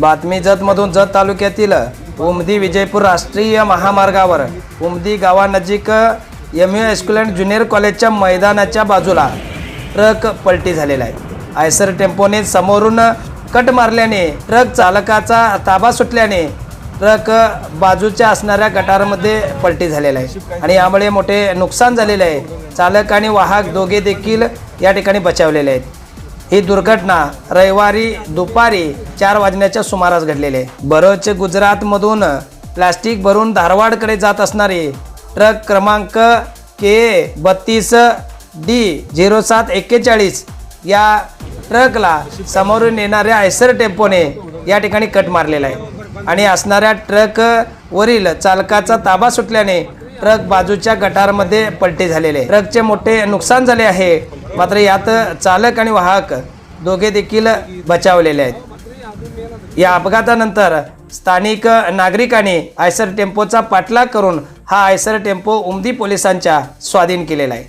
बातमी जतमधून जत तालुक्यातील उमदी विजयपूर राष्ट्रीय महामार्गावर उमदी गावानजीक एम यू एस्कुलंट अँड ज्युनियर कॉलेजच्या मैदानाच्या बाजूला ट्रक पलटी झालेला आहे. आयसर टेम्पोने समोरून कट मारल्याने ट्रक चालकाचा ताबा सुटल्याने ट्रक बाजूच्या असणाऱ्या गटारमध्ये पलटी झालेला आहे. आणि यामुळे मोठे नुकसान झालेले आहे. चालक आणि वाहक दोघे देखील या ठिकाणी बचावलेले आहेत. ही दुर्घटना रविवारी दुपारी चार वाजण्याच्या सुमारास घडलेली आहे. बरोच गुजरातमधून प्लास्टिक भरून धारवाडकडे जात असणारी ट्रक क्रमांक के बत्तीस डी झिरो सात एक्केचाळीस या ट्रकला समोरून येणाऱ्या आयसर टेम्पोने या ठिकाणी कट मारलेला आहे. आणि असणाऱ्या ट्रकवरील चालकाचा ताबा सुटल्याने ट्रक बाजूच्या गटारमध्ये पलटे झालेले आहे. ट्रकचे मोठे नुकसान झाले आहे. मात्र यात चालक आणि वाहक दोघे देखील बचावलेले आहेत. या अपघातानंतर स्थानिक नागरिकांनी आयसर टेम्पोचा पाठलाग करून हा आयसर टेम्पो उमदी पोलिसांच्या स्वाधीन केलेला आहे.